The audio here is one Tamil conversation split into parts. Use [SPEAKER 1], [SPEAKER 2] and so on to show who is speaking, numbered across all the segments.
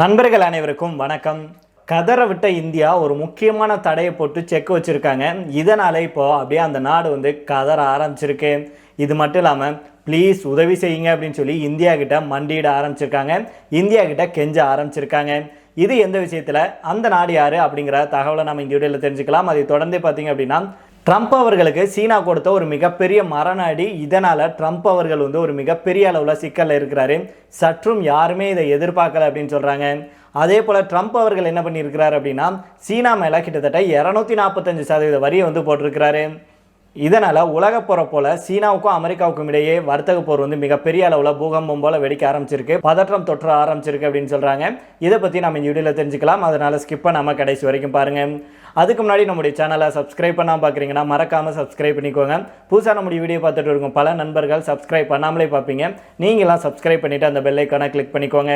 [SPEAKER 1] நண்பர்கள் அனைவருக்கும் வணக்கம். கதரை விட்ட இந்தியா ஒரு முக்கியமான தடையை போட்டு செக் வச்சுருக்காங்க. இதனால் இப்போ அப்படியே அந்த நாடு வந்து கதற ஆரம்பிச்சிருக்கு. இது மட்டும் இல்லாமல் ப்ளீஸ் உதவி செய்யுங்க அப்படின்னு சொல்லி இந்தியா கிட்ட மண்டியிட ஆரம்பிச்சிருக்காங்க. இந்தியா கிட்ட கெஞ்ச ஆரம்பிச்சிருக்காங்க. இது எந்த விஷயத்தில் அந்த நாடு யார் அப்படிங்கிற தகவலை நம்ம இந்த வீடியோவில் தெரிஞ்சுக்கலாம். அதை தொடர்ந்து பார்த்தீங்க அப்படின்னா ட்ரம்ப் அவர்களுக்கு சீனா கொடுத்த ஒரு மிகப்பெரிய மரணாடி இதனால் ட்ரம்ப் அவர்கள் வந்து ஒரு மிகப்பெரிய அளவில் சிக்கலில் இருக்கிறாரு. சற்றும் யாருமே இதை எதிர்பார்க்கல அப்படின்னு சொல்கிறாங்க அதே போல் ட்ரம்ப் அவர்கள் என்ன பண்ணியிருக்கிறார் அப்படின்னா சீனா மேலே கிட்டத்தட்ட இரநூத்தி நாற்பத்தஞ்சு சதவீத வரியை வந்து போட்டிருக்கிறாரு. இதனால் உலக போகிற போல சீனாவுக்கும் அமெரிக்காவுக்கும் இடையே வர்த்தக போர் வந்து மிகப்பெரிய அளவில் பூகம்பம் போல வெடிக்க ஆரம்பிச்சிருக்கு. பதற்றம் தொற்ற ஆரம்பிச்சிருக்கு அப்படின்னு சொல்கிறாங்க இதை பற்றி நம்ம இந்த வீடியோவில் தெரிஞ்சுக்கலாம். அதனால் ஸ்கிப் பண்ணாமல் கடைசி வரைக்கும் பாருங்கள் அதுக்கு முன்னாடி நம்முடைய சேனலை சப்ஸ்கிரைப் பண்ணாமல் பார்க்குறீங்கன்னா மறக்காமல் சப்ஸ்கிரைப் பண்ணிக்கோங்க. புதுசாக நம்முடைய வீடியோ பார்த்துட்டு இருக்கும் பல நண்பர்கள் சப்ஸ்கிரைப் பண்ணாமலே பார்ப்பீங்க. நீங்களாம் சப்ஸ்கிரைப் பண்ணிவிட்டு அந்த பெல்லைக்கான கிளிக் பண்ணிக்கோங்க.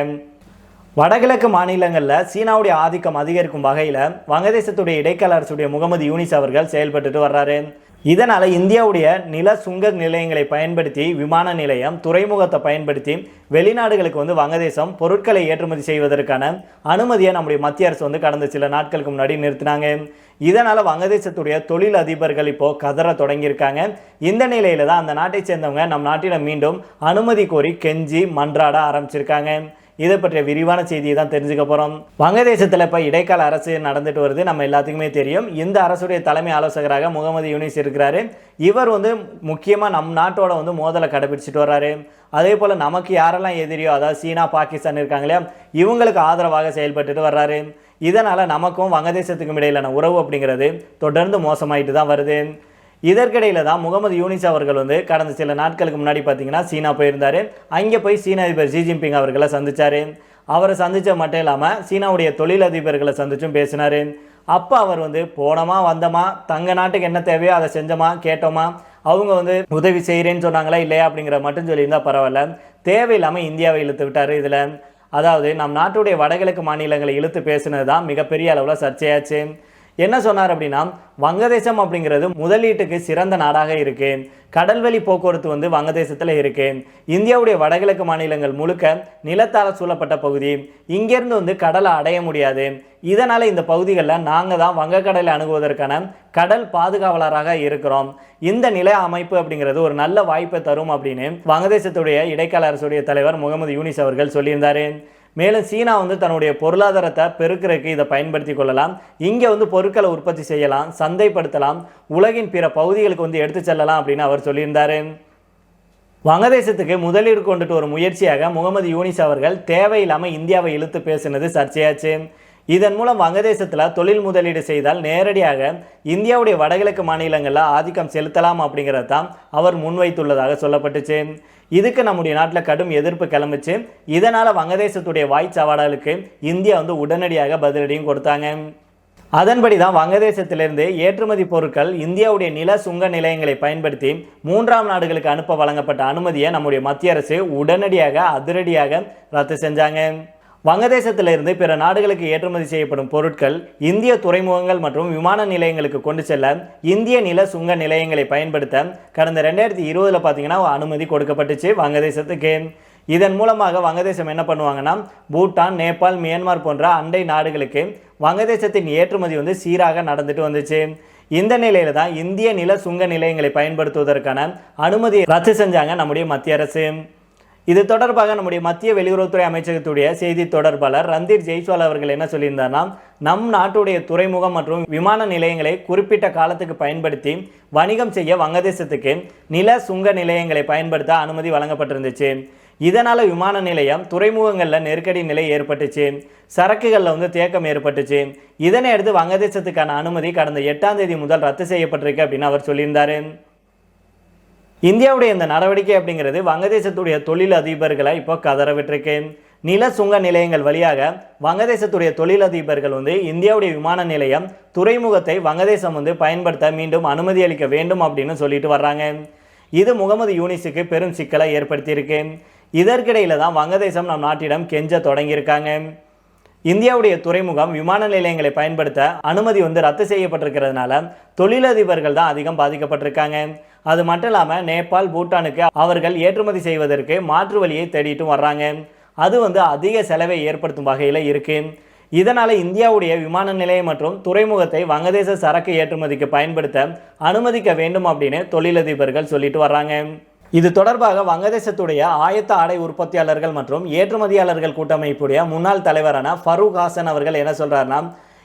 [SPEAKER 1] வடகிழக்கு மாநிலங்களில் சீனாவுடைய ஆதிக்கம் அதிகரிக்கும் வகையில் வங்கதேசத்துடைய இடைக்கால அரசுடைய முகமது யூனிஸ் அவர்கள் செயல்பட்டுட்டு வர்றாரு. இதனால் இந்தியாவுடைய நில சுங்க நிலையங்களை பயன்படுத்தி விமான நிலையம் துறைமுகத்தை பயன்படுத்தி வெளிநாடுகளுக்கு வந்து வங்கதேசம் பொருட்களை ஏற்றுமதி செய்வதற்கான அனுமதியை நம்முடைய மத்திய அரசு வந்து கடந்த சில நாட்களுக்கு முன்னாடி நிறுத்தினாங்க. இதனால் வங்கதேசத்துடைய தொழில் அதிபர்கள் இப்போது கதற தொடங்கியிருக்காங்க. இந்த நிலையில் தான் அந்த நாட்டை சேர்ந்தவங்க நம் நாட்டிடம் மீண்டும் அனுமதி கோரி கெஞ்சி மன்றாட ஆரம்பிச்சிருக்காங்க. இதை பற்றிய விரிவான செய்தியை தான் தெரிஞ்சுக்க போகிறோம் வங்கதேசத்தில் இப்போ இடைக்கால அரசு நடந்துட்டு வருது. நம்ம எல்லாத்துக்குமே தெரியும். இந்த அரசுடைய தலைமை ஆலோசகராக முகமது யூனிஸ் இருக்கிறாரு. இவர் வந்து முக்கியமாக நம் நாட்டோட வந்து மோதலை கடைபிடிச்சிட்டு வர்றாரு. அதே போல் நமக்கு யாரெல்லாம் எதிரியோ அதாவது சீனா பாகிஸ்தான் இருக்காங்க இல்லையா இவங்களுக்கு ஆதரவாக செயல்பட்டுட்டு வர்றாரு. இதனால் நமக்கும் வங்கதேசத்துக்கும் இடையிலான உறவு அப்படிங்கிறது தொடர்ந்து மோசமாயிட்டு தான் வருது. இதற்கிடையில் தான் முகமது யூனிஸ் அவர்கள் வந்து கடந்த சில நாட்களுக்கு முன்னாடி பார்த்தீங்கன்னா சீனா போயிருந்தார். அங்கே போய் சீன அதிபர் ஜி ஜின்பிங் அவர்களை சந்திச்சார். அவரை சந்தித்த மட்டும் இல்லாமல் சீனாவுடைய தொழிலதிபர்களை சந்திச்சும் பேசினார். அப்போ அவர் வந்து போனோமா வந்தோமா? தங்க நாட்டுக்கு என்ன தேவையோ அதை செஞ்சோமா? கேட்டோமா? அவங்க வந்து உதவி செய்கிறேன்னு சொன்னாங்களா? இல்லையா? அப்படிங்கிற மட்டும் சொல்லியிருந்தால் பரவாயில்ல. தேவையில்லாமல் இந்தியாவை இழுத்து விட்டார் இதில். அதாவது நம் நாட்டுடைய வடகிழக்கு மாநிலங்களை இழுத்து பேசினது தான் மிகப்பெரிய அளவில் சர்ச்சையாச்சு. என்ன சொன்னார் அப்படின்னா வங்கதேசம் அப்படிங்கிறது முதலீட்டுக்கு சிறந்த நாடாக இருக்கு. கடல்வழி போக்குவரத்து வந்து வங்கதேசத்தில் இருக்கு. இந்தியாவுடைய வடகிழக்கு மாநிலங்கள் முழுக்க நிலத்தால் சூழப்பட்ட பகுதி. இங்கேருந்து வந்து கடலை அடைய முடியாது. இதனால் இந்த பகுதிகளில் நாங்கள் தான் வங்கக்கடலை அணுகுவதற்கான கடல் பாதுகாவலராக இருக்கிறோம். இந்த நில அமைப்பு அப்படிங்கிறது ஒரு நல்ல வாய்ப்பை தரும் அப்படின்னு வங்கதேசத்துடைய இடைக்கால அரசுடைய தலைவர் முகமது யூனிஸ் அவர்கள் சொல்லியிருந்தாரு. மேலும் சீனா வந்து தன்னுடைய பொருளாதாரத்தை பெருக்கிறதுக்கு இதை பயன்படுத்தி கொள்ளலாம். இங்கே வந்து பொருட்களை உற்பத்தி செய்யலாம் சந்தைப்படுத்தலாம் உலகின் பிற பகுதிகளுக்கு வந்து எடுத்து செல்லலாம் அப்படின்னு அவர் சொல்லியிருந்தார். வங்கதேசத்துக்கு முதலீடு கொண்டுட்டு ஒரு முயற்சியாக முகமது யூனிஸ் அவர்கள் தேவையில்லாமல் இந்தியாவை இழுத்து பேசினது சர்ச்சையாச்சு. இதன் மூலம் வங்கதேசத்தில் தொழில் முதலீடு செய்தால் நேரடியாக இந்தியாவுடைய வடகிழக்கு மாநிலங்களில் ஆதிக்கம் செலுத்தலாம் அப்படிங்கிறது தான் அவர் முன்வைத்துள்ளதாக சொல்லப்பட்டுச்சு. இதுக்கு நம்முடைய நாட்டில் கடும் எதிர்ப்பு கிளம்பிச்சு. இதனால் வங்கதேசத்துடைய வாய் சவாடலுக்கு இந்தியா வந்து உடனடியாக பதிலடியும் கொடுத்தாங்க. அதன்படி தான் வங்கதேசத்திலிருந்து ஏற்றுமதி பொருட்கள் இந்தியாவுடைய நில சுங்க நிலையங்களை பயன்படுத்தி மூன்றாம் நாடுகளுக்கு அனுப்ப வழங்கப்பட்ட அனுமதியை நம்முடைய மத்திய அரசு உடனடியாக அதிரடியாக ரத்து செஞ்சாங்க. வங்கதேசத்திலிருந்து பிற நாடுகளுக்கு ஏற்றுமதி செய்யப்படும் பொருட்கள் இந்திய துறைமுகங்கள் மற்றும் விமான நிலையங்களுக்கு கொண்டு செல்ல இந்திய நில சுங்க நிலையங்களை பயன்படுத்த கடந்த ரெண்டாயிரத்தி இருபதில் பார்த்தீங்கன்னா அனுமதி கொடுக்கப்பட்டுச்சு வங்கதேசத்துக்கு. இதன் மூலமாக வங்கதேசம் என்ன பண்ணுவாங்கன்னா பூட்டான் நேபாள் மியான்மர் போன்ற அண்டை நாடுகளுக்கு வங்கதேசத்தின் ஏற்றுமதி வந்து சீராக நடந்துட்டு வந்துச்சு. இந்த நிலையில தான் இந்திய நில சுங்க நிலையங்களை பயன்படுத்துவதற்கான அனுமதியை ரத்து செஞ்சாங்க நம்முடைய மத்திய அரசு. இது தொடர்பாக நம்முடைய மத்திய வெளியுறவுத்துறை அமைச்சகத்துடைய செய்தி தொடர்பாளர் ரந்தீர் ஜெய்ஸ்வால் அவர்கள் என்ன சொல்லியிருந்தார்னா நம் நாட்டுடைய துறைமுகம் மற்றும் விமான நிலையங்களை குறிப்பிட்ட காலத்துக்கு பயன்படுத்தி வணிகம் செய்ய வங்கதேசத்துக்கு நில சுங்க நிலையங்களை பயன்படுத்த அனுமதி வழங்கப்பட்டிருந்துச்சு. இதனால் விமான நிலையம் துறைமுகங்களில் நெருக்கடி நிலை ஏற்பட்டுச்சு. சரக்குகளில் வந்து தேக்கம் ஏற்பட்டுச்சு. இதனை அடுத்து வங்கதேசத்துக்கான அனுமதி கடந்த எட்டாம் தேதி முதல் ரத்து செய்யப்பட்டிருக்கு அப்படின்னு அவர் சொல்லியிருந்தாரு. இந்தியாவுடைய இந்த நடவடிக்கை அப்படிங்கிறது வங்கதேசத்துடைய தொழில் அதிபர்களை இப்போ கதற விட்டுருக்கு நில சுங்க நிலையங்கள் வழியாக வங்கதேசத்துடைய தொழிலதிபர்கள் வந்து இந்தியாவுடைய விமான நிலையம் துறைமுகத்தை வங்கதேசம் வந்து பயன்படுத்த மீண்டும் அனுமதி அளிக்க வேண்டும் அப்படின்னு சொல்லிட்டு வர்றாங்க. இது முகமது யூனிஸுக்கு பெரும் சிக்கலை ஏற்படுத்தியிருக்கு. இதற்கிடையில தான் வங்கதேசம் நம் நாட்டிடம் கெஞ்ச தொடங்கியிருக்காங்க. இந்தியாவுடைய துறைமுகம் விமான நிலையங்களை பயன்படுத்த அனுமதி வந்து ரத்து செய்யப்பட்டிருக்கிறதுனால தொழிலதிபர்கள் தான் அதிகம் பாதிக்கப்பட்டிருக்காங்க. அது மட்டும் இல்லாமல் நேபாள் பூட்டானுக்கு அவர்கள் ஏற்றுமதி செய்வதற்கு மாற்று வழியை தேடிட்டும் வர்றாங்க. அது வந்து அதிக செலவை ஏற்படுத்தும் வகையில் இருக்குது இதனால் இந்தியாவுடைய விமான நிலையம் மற்றும் துறைமுகத்தை வங்கதேச சரக்கு ஏற்றுமதிக்கு பயன்படுத்த அனுமதிக்க வேண்டும் அப்படின்னு தொழிலதிபர்கள் சொல்லிட்டு வர்றாங்க. இது தொடர்பாக வங்கதேசத்துடைய ஆயத்த ஆடை உற்பத்தியாளர்கள் மற்றும் ஏற்றுமதியாளர்கள் கூட்டமைப்புடைய முன்னாள் தலைவரான ஃபரூக் ஹாசன் அவர்கள் என்ன சொல்கிறாருன்னா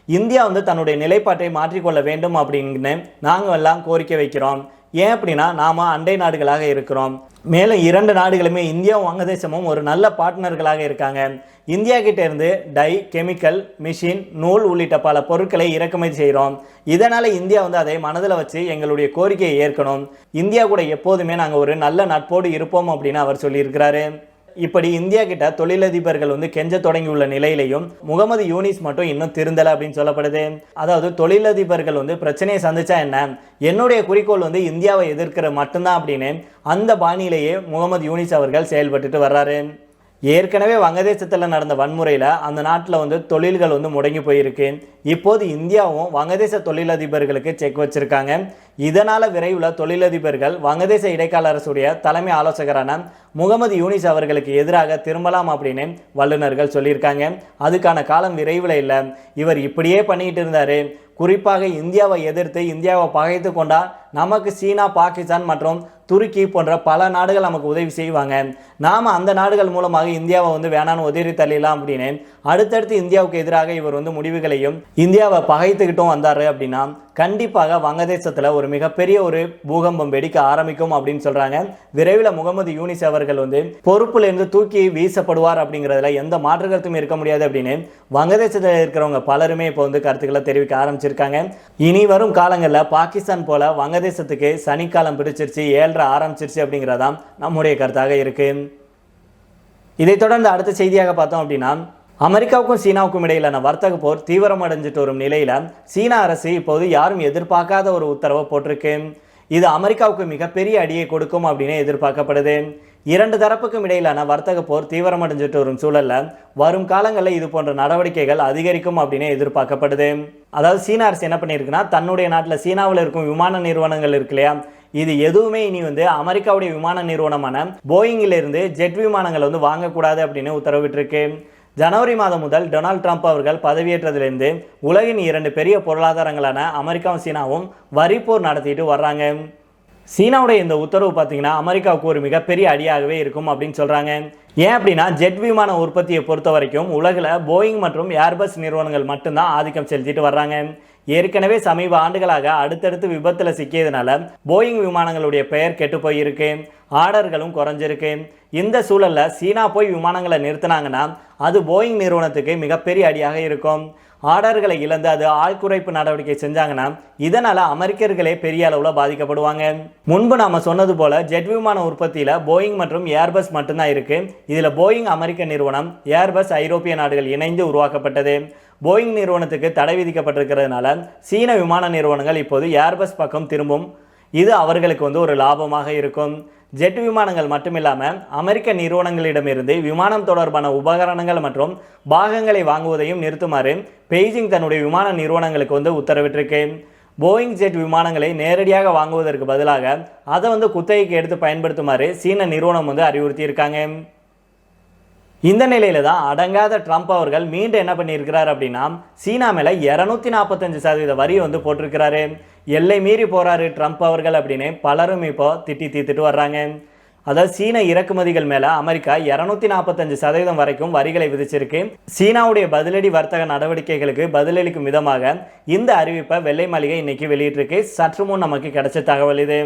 [SPEAKER 1] இந்தியா வந்து தன்னுடைய நிலைப்பாட்டை மாற்றிக்கொள்ள வேண்டும் அப்படின்னு நாங்கள் எல்லாம் கோரிக்கை வைக்கிறோம். ஏன் அப்படின்னா நாம் அண்டை நாடுகளாக இருக்கிறோம். மேலும் இரண்டு நாடுகளுமே இந்தியாவும் வங்கதேசமும் ஒரு நல்ல பார்ட்னர்களாக இருக்காங்க. இந்தியா கிட்ட இருந்து டை கெமிக்கல் மிஷின் நூல் உள்ளிட்ட பல பொருட்களை இறக்குமதி செய்கிறோம். இதனால் இந்தியா வந்து அதை மனதில் வச்சு எங்களுடைய கோரிக்கையை ஏற்கணும். இந்தியா கூட எப்போதுமே நாங்கள் ஒரு நல்ல நட்போடு இருப்போம் அப்படின்னு அவர் சொல்லியிருக்கிறாரு. இப்படி இந்தியா கிட்ட தொழிலதிபர்கள் வந்து கெஞ்ச தொடங்கியுள்ள நிலையிலையும் முகமது யூனிஸ் மட்டும் இன்னும் திருந்தலை அப்படின்னு சொல்லப்படுது. அதாவது தொழிலதிபர்கள் வந்து பிரச்சனையை சந்திச்சா என்ன? என்னுடைய குறிக்கோள் வந்து இந்தியாவை எதிர்க்கிற மட்டும்தான் அப்படின்னு அந்த பாணியிலேயே முகமது யூனிஸ் அவர்கள் செயல்பட்டுட்டு வர்றாரு. ஏற்கனவே வங்கதேசத்தில் நடந்த வன்முறையில் அந்த நாட்டில் வந்து தொழில்கள் வந்து முடங்கி போயிருக்கு. இப்போது இந்தியாவும் வங்கதேச தொழிலதிபர்களுக்கு செக் வச்சுருக்காங்க. இதனால் விரைவில் தொழிலதிபர்கள் வங்கதேச இடைக்கால அரசுடைய தலைமை ஆலோசகரான முகமது யூனிஸ் அவர்களுக்கு எதிராக திரும்பலாம் அப்படின்னு வல்லுநர்கள் சொல்லியிருக்காங்க. அதுக்கான காலம் விரைவில் இல்லை. இவர் இப்படியே பண்ணிக்கிட்டு இருந்தார். குறிப்பாக இந்தியாவை எதிர்த்து இந்தியாவை பகைத்து கொண்டால் நமக்கு சீனா பாகிஸ்தான் மற்றும் துருக்கி போன்ற பல நாடுகள் நமக்கு உதவி செய்வாங்க. நாம் அந்த நாடுகள் மூலமாக இந்தியாவை வந்து வேணான்னு உதவி தள்ளிடலாம் அப்படின்னு அடுத்தடுத்து இந்தியாவுக்கு எதிராக இவர் வந்து முடிவுகளையும் இந்தியாவை பகைத்துக்கிட்டும் வந்தார் அப்படின்னா கண்டிப்பாக வங்கதேசத்தில் ஒரு மிகப்பெரிய ஒரு பூகம்பம் வெடிக்க ஆரம்பிக்கும் அப்படின்னு சொல்கிறாங்க விரைவில் முகமது யூனிஸ் அவர்கள் வந்து பொறுப்புலேருந்து தூக்கி வீசப்படுவார் அப்படிங்கிறதுல எந்த மாற்று கருத்தும் இருக்க முடியாது அப்படின்னு வங்கதேசத்தில் இருக்கிறவங்க பலருமே இப்போ வந்து கருத்துக்களை தெரிவிக்க ஆரம்பிச்சிருக்காங்க. இனி வரும் காலங்களில் பாகிஸ்தான் போல பிரதேசத்துக்கு சனிக்காலம் பிடிச்சிருச்சு ஏழ்ரை ஆரம்பிச்சிருச்சு அப்படிங்கிறதான் நம்முடைய கருத்தாக இருக்குது இதை தொடர்ந்து அடுத்த செய்தியாக பார்த்தோம் அப்படின்னா அமெரிக்காவுக்கும் சீனாவுக்கும் இடையிலான வர்த்தக போர் தீவிரமடைஞ்சிட்டு வரும் நிலையில சீனா அரசு இப்போது யாரும் எதிர்பார்க்காத ஒரு உத்தரவை போட்டிருக்கு. இது அமெரிக்காவுக்கு மிகப்பெரிய அடியை கொடுக்கும் அப்படின்னு எதிர்பார்க்கப்படுது. இரண்டு தரப்புக்கும் இடையிலான வர்த்தக போர் தீவிரமடைஞ்சிட்டு வரும் சூழல்ல வரும் காலங்களில் இது போன்ற நடவடிக்கைகள் அதிகரிக்கும் அப்படின்னு எதிர்பார்க்கப்படுது. அதாவது சீன அரசு என்ன பண்ணியிருக்குன்னா தன்னுடைய நாட்டில் சீனாவில் இருக்கும் விமான நிறுவனங்கள் இருக்கு இல்லையா? இது எதுவுமே இனி வந்து அமெரிக்காவுடைய விமான நிறுவனமான போயிங்கிலிருந்து ஜெட் விமானங்களை வந்து வாங்கக்கூடாது அப்படின்னு உத்தரவிட்டிருக்கு. ஜனவரி மாதம் முதல் டொனால்ட் ட்ரம்ப் அவர்கள் பதவியேற்றதிலிருந்து உலகின் இரண்டு பெரிய பொருளாதாரங்களான அமெரிக்காவும் சீனாவும் வரிப்போர் நடத்திட்டு வர்றாங்க. சீனாவுடைய இந்த உத்தரவு பார்த்தீங்கன்னா அமெரிக்காவுக்கு ஒரு மிகப்பெரிய அடியாகவே இருக்கும் அப்படின்னு சொல்கிறாங்க ஏன் அப்படின்னா ஜெட் விமான உற்பத்தியை பொறுத்த வரைக்கும் உலகில் போயிங் மற்றும் ஏர்பஸ் நிறுவனங்கள் மட்டும்தான் ஆதிக்கம் செலுத்திட்டு வர்றாங்க. ஏற்கனவே சமீப ஆண்டுகளாக அடுத்தடுத்து விபத்தில் சிக்கியதுனால போயிங் விமானங்களுடைய பெயர் கெட்டு போயிருக்கு. ஆர்டர்களும் குறைஞ்சிருக்கு. இந்த சூழலில் சீனா போய் விமானங்களை நிறுத்தினாங்கன்னா அது போயிங் நிறுவனத்துக்கு மிகப்பெரிய அடியாக இருக்கும். ஆர்டர்களை இழந்து அது ஆள் குறைப்பு நடவடிக்கை செஞ்சாங்கன்னா இதனால் அமெரிக்கர்களே பெரிய அளவில் பாதிக்கப்படுவாங்க. முன்பு நாம் சொன்னது போல ஜெட் விமான உற்பத்தியில் போயிங் மற்றும் ஏர்பஸ் மட்டும்தான் இருக்குது இதில் போயிங் அமெரிக்க நிறுவனம் ஏர்பஸ் ஐரோப்பிய நாடுகள் இணைந்து உருவாக்கப்பட்டது. போயிங் நிறுவனத்துக்கு தடை விதிக்கப்பட்டிருக்கிறதுனால சீன விமான நிறுவனங்கள் இப்போது ஏர்பஸ் பக்கம் திரும்பும். இது அவர்களுக்கு வந்து ஒரு லாபமாக இருக்கும். ஜெட் விமானங்கள் மட்டுமில்லாமல் அமெரிக்க நிறுவனங்களிடமிருந்து விமானம் தொடர்பான உபகரணங்கள் மற்றும் பாகங்களை வாங்குவதையும் நிறுத்துமாறு பெய்ஜிங் தன்னுடைய விமான நிறுவனங்களுக்கு வந்து உத்தரவிட்டிருக்கு. போயிங் ஜெட் விமானங்களை நேரடியாக வாங்குவதற்கு பதிலாக அதை வந்து குத்தகைக்கு எடுத்து பயன்படுத்துமாறு சீன நிறுவனம் வந்து அறிவுறுத்தியிருக்காங்க. இந்த நிலையில தான் அடங்காத ட்ரம்ப் அவர்கள் மீண்டும் என்ன பண்ணியிருக்கிறார் அப்படின்னா சீனா மேலே இரநூத்தி நாற்பத்தஞ்சு சதவீத வரி வந்து போட்டிருக்கிறாரு. எல்லை மீறி போகிறாரு ட்ரம்ப் அவர்கள் அப்படின்னு பலரும் இப்போ திட்டி தீர்த்துட்டு வர்றாங்க. அதாவது சீன இறக்குமதிகள் மேலே அமெரிக்கா இரநூத்தி நாற்பத்தஞ்சு சதவீதம் வரைக்கும் வரிகளை விதிச்சிருக்கு. சீனாவுடைய பதிலடி வர்த்தக நடவடிக்கைகளுக்கு பதிலளிக்கும் விதமாக இந்த அறிவிப்பை வெள்ளை மாளிகை இன்னைக்கு வெளியிட்டிருக்கு. சற்று முன் நமக்கு கிடைச்ச தகவல் இது.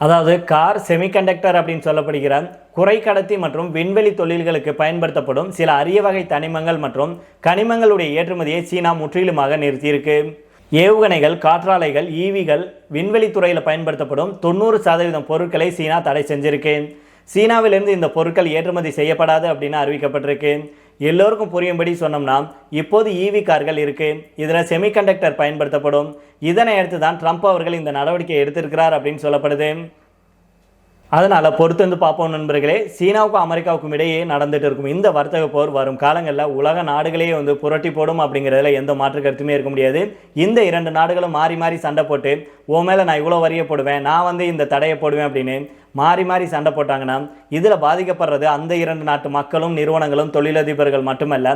[SPEAKER 1] அதாவது கார் செமிகண்டக்டர் அப்படின்னு சொல்லப்படுகிற குறைக்கடத்தி மற்றும் விண்வெளி தொழில்களுக்கு பயன்படுத்தப்படும் சில அரிய வகை தனிமங்கள் மற்றும் கனிமங்களுடைய ஏற்றுமதியை சீனா முற்றிலுமாக நிறுத்தியிருக்கு. ஏவுகணைகள் காற்றாலைகள் ஈவிகள் விண்வெளி துறையில் பயன்படுத்தப்படும் தொண்ணூறு சதவீதம் பொருட்களை சீனா தடை செஞ்சிருக்கு சீனாவிலிருந்து இந்த பொருட்கள் ஏற்றுமதி செய்யப்படாது அப்படின்னு அறிவிக்கப்பட்டிருக்கு. எல்லோருக்கும் புரியும்படி சொன்னோம்னா இப்போது ஈவி கார்கள் இருக்குது இதில் செமிகண்டக்டர் பயன்படுத்தப்படும். இதனை அடுத்து தான் ட்ரம்ப் அவர்கள் இந்த நடவடிக்கை எடுத்திருக்கிறார் அப்படின்னு சொல்லப்படுது. அதனால் பொறுத்து வந்து பார்ப்போம் நண்பர்களே. சீனாவுக்கும் அமெரிக்காவுக்கும் இடையே நடந்துட்டு இருக்கும் இந்த வர்த்தக போர் வரும் காலங்களில் உலக நாடுகளையே வந்து புரட்டி போடும் அப்படிங்கிறதுல எந்த மாற்று கருத்துமே இருக்க முடியாது. இந்த இரண்டு நாடுகளும் மாறி மாறி சண்டை போட்டு உன் மேலே நான் இவ்வளோ வரியப்படுவேன் போடுவேன் நான் வந்து இந்த தடையை போடுவேன் அப்படின்னு மாறி மாறி சண்டை போட்டாங்கன்னா இதில் பாதிக்கப்படுறது அந்த இரண்டு நாட்டு மக்களும் நிறுவனங்களும் தொழிலதிபர்கள் மட்டுமல்ல.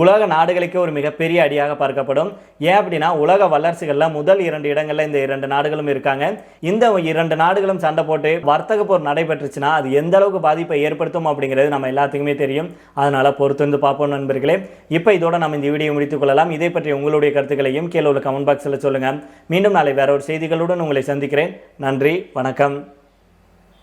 [SPEAKER 1] உலக நாடுகளுக்கே ஒரு மிகப்பெரிய அடியாக பார்க்கப்படும். ஏன் அப்படின்னா உலக வல்லரசுகளில் முதல் இரண்டு இடங்களில் இந்த இரண்டு நாடுகளும் இருக்காங்க. இந்த இரண்டு நாடுகளும் சண்டை போட்டு வர்த்தக போர் நடைபெற்றுச்சுன்னா அது எந்த அளவுக்கு பாதிப்பை ஏற்படுத்தும் அப்படிங்கிறது நம்ம எல்லாத்துக்குமே தெரியும். அதனால் பொறுத்து வந்து பார்ப்போம் நண்பர்களே. இப்போ இதோட நம்ம இந்த வீடியோ முடித்துக் கொள்ளலாம். இதை பற்றி உங்களுடைய கருத்துக்களையும் கீழே உள்ள கமெண்ட் பாக்ஸில் சொல்லுங்கள் மீண்டும் நாளை வேற ஒரு செய்திகளுடன் உங்களை சந்திக்கிறேன். நன்றி வணக்கம்.